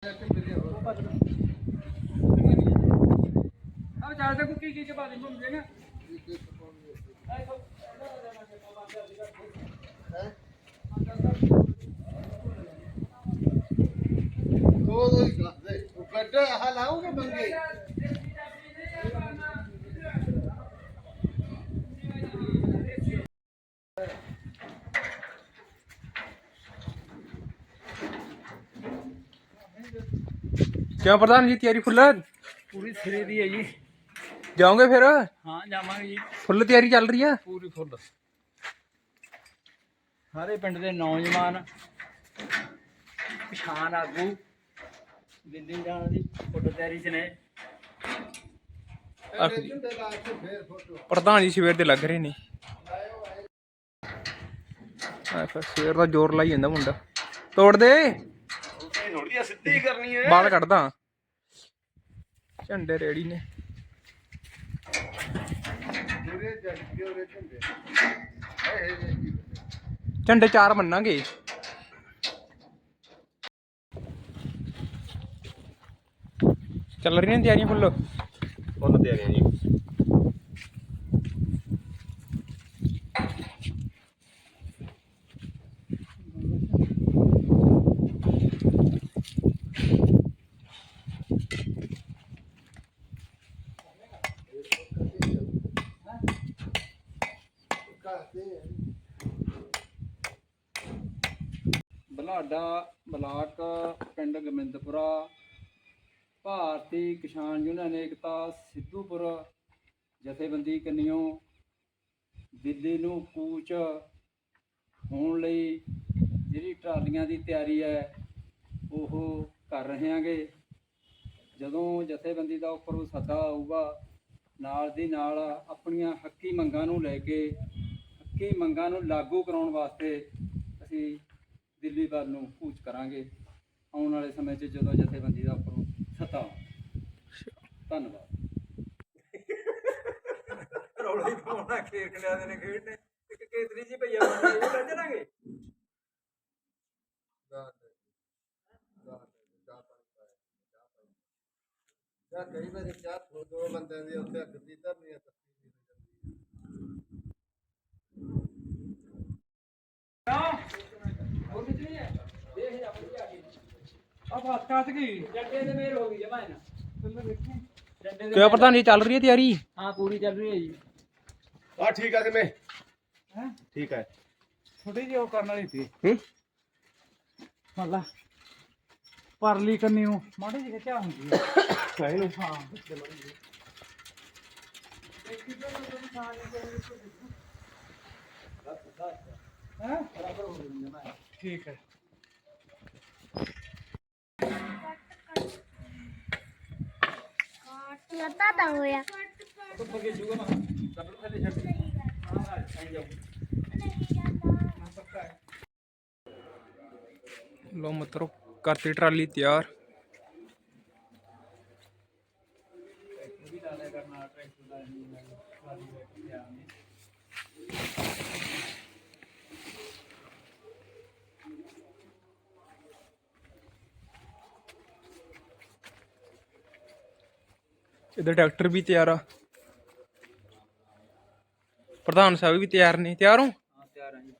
अब ज्यादा कुकी की के बाद इनको मिलेगा दो दो कट हलाओगे बंगे ਕਿਉਂ ਪ੍ਰਧਾਨ ਜੀ ਤਿਆਰੀ ਫੁੱਲ? ਪੂਰੀ ਸਿਰੇ ਦੀ ਹੈ ਜੀ। ਜਾਓਗੇ ਫਿਰ? ਹਾਂ ਜਾਵਾਂਗੇ ਜੀ। ਫੁੱਲ ਤਿਆਰੀ ਚੱਲ ਰਹੀ ਆ? ਪੂਰੀ ਫੁੱਲ। ਸਾਰੇ ਪਿੰਡ ਦੇ ਨੌਜਵਾਨ ਪਛਾਣ ਆਗੂ ਦਿੱਲੀ ਜਾਣ ਦੀ ਫੁੱਟ ਤਿਆਰੀ ਚ ਨੇ। ਪ੍ਰਧਾਨ ਜੀ ਸਵੇਰ ਦੇ ਲੱਗ ਰਹੇ ਨੇ। ਆ ਫਿਰ ਸਵੇਰ ਦਾ ਜ਼ੋਰ ਲਾਈ ਜਾਂਦਾ ਮੁੰਡਾ। ਤੋੜ ਦੇ। ਥੋੜੀ ਸਿੱਧੀ ਕਰਨੀ ਹੈ। ਬਾਲ ਕੱਢਦਾ। ਝੰਡੇ ਰੇੜੀ ਨੇ। ਝੁੰਡੇ। ਚਾਰ ਮੰਨਾਂਗੇ। ਚੱਲ ਰਹੀਆਂ ਤਿਆਰੀਆਂ ਫੁੱਲ? ਫੁੱਲ ਤਿਆਰੀਆਂ ਜੀ। ਬਲਾਡਾ ਬਲਾਕ ਪਿੰਡ ਗੋਬਿੰਦਪੁਰਾ, ਭਾਰਤੀ ਕਿਸਾਨ ਯੂਨੀਅਨ ਏਕਤਾ ਸਿੱਧੂਪੁਰ ਜਥੇਬੰਦੀ ਕੰਨਿਓ ਦਿੱਲੀ ਨੂੰ ਕੂਚ ਹੋਣ ਲਈ ਜਿਹੜੀ ਟਰਾਲੀਆਂ ਦੀ ਤਿਆਰੀ ਹੈ, ਉਹ ਕਰ ਰਹੇ ਹਾਂਗੇ ਜਦੋਂ ਜਥੇਬੰਦੀ ਦਾ ਉੱਪਰੋਂ ਸੱਦਾ ਆਊਗਾ, ਨਾਲ ਦੀ ਨਾਲ ਆਪਣੀਆਂ ਹੱਕੀ ਮੰਗਾਂ ਨੂੰ ਲੈ ਕੇ ਹੱਕੀ ਮੰਗਾਂ ਨੂੰ ਲਾਗੂ ਕਰਾਉਣ ਵਾਸਤੇ ਅਸੀਂ ਦਿੱਲੀ ਵੱਲ ਨੂੰ ਕੂਚ ਕਰਾਂਗੇ। ਆਉਣ ਵਾਲੇ ਸਮੇਂ 'ਚ ਜਦੋਂ ਜਥੇਬੰਦੀ ਦਾ ਉੱਪਰੋਂ ਸੱਤਾ ਧੰਨਵਾਦ। ਰੌਲੀ ਪਾਉਣਾ ਖੇਰ ਕਲਿਆ ਦੇ ਨੇ ਖੇਡਨੇ ਇੱਕ ਕੇਤਰੀ ਜੀ ਭਈਆ ਬਣਾ ਇਹ ਲੈ ਚਲਾਂਗੇ ਜਾਂ ਕਈ ਵਾਰੀ ਚਾਹ ਦੋ ਬੰਦਿਆਂ ਦੀ ਉੱਥੇ ਅੱਗ ਦੀ ਧਰਨੀ ਆ ਤੱਕੀ ਦੀ ਹੋ ਜਾਂਦੀ ਹੋਰ ਕਿਤਨੀ ਹੈ ਦੇਖ ਜਾ ਵਧੀਆ ਆ ਗਈ ਆ ਬਾਤ ਕਾਟ ਗਈ ਜੱਟੇ ਦੇ ਮੇਰ ਹੋ ਗਈ ਜਮਾਇ ਨਾ ਤੁਮ ਦੇਖੀ ਜੱਟੇ ਦੇ ਕਿਉਂ ਪ੍ਰਧਾਨ ਜੀ ਚੱਲ ਰਹੀ ਹੈ ਤਿਆਰੀ? ਹਾਂ ਪੂਰੀ ਚੱਲ ਰਹੀ ਹੈ ਜੀ। ਆ ਠੀਕ ਆ ਕਿਵੇਂ? ਹੈ? ਠੀਕ ਹੈ ਛੋਟੀ ਜਿਹੀ ਉਹ ਕਰਨ ਵਾਲੀ ਸੀ। ਹੂੰ? ਮੱਲਾ ਪਰਲੀ ਕੰਨੀ ਨੂੰ ਮਾੜੀ ਜਿਹੀ ਖਿਚਾ ਹੁੰਦੀ ਹੈ। ਸਹੀ ਨੂੰ ਹਾਂ? ਹੈ ਠੀਕ ਹੈ। ਲੱਤਾ ਤਾਂ ਹੋਇਆ ਤੋਂ ਬਗੇ ਜੂਗਾ ਨਾ ਡਬਲ ਥੱਲੇ ਛੱਡ ਹਾਂ ਹਾਂ ਆਈ ਜਾਓ ਨਾ ਪੱਕਾ ਹੈ ਲੋ ਮਤਰੋ ਕਰਤੀ ਟਰਾਲੀ ਤਿਆਰ ਵੀ ਲਾ ਲਿਆ ਕਰਨਾ ਟਰੈਕਟਰ ਦਾ ਨਹੀਂ ਖਾਲੀ ਬੈਠ ਗਿਆ ਨਹੀਂ ਇਧਰ ਡਾਕਟਰ ਵੀ ਤਿਆਰ ਆ। ਪ੍ਰਧਾਨ ਸਾਹਿਬ ਵੀ ਤਿਆਰ ਨੇ। ਤਿਆਰ ਹੋ? ਹਾਂ, ਤਿਆਰ ਆ ਜੀ।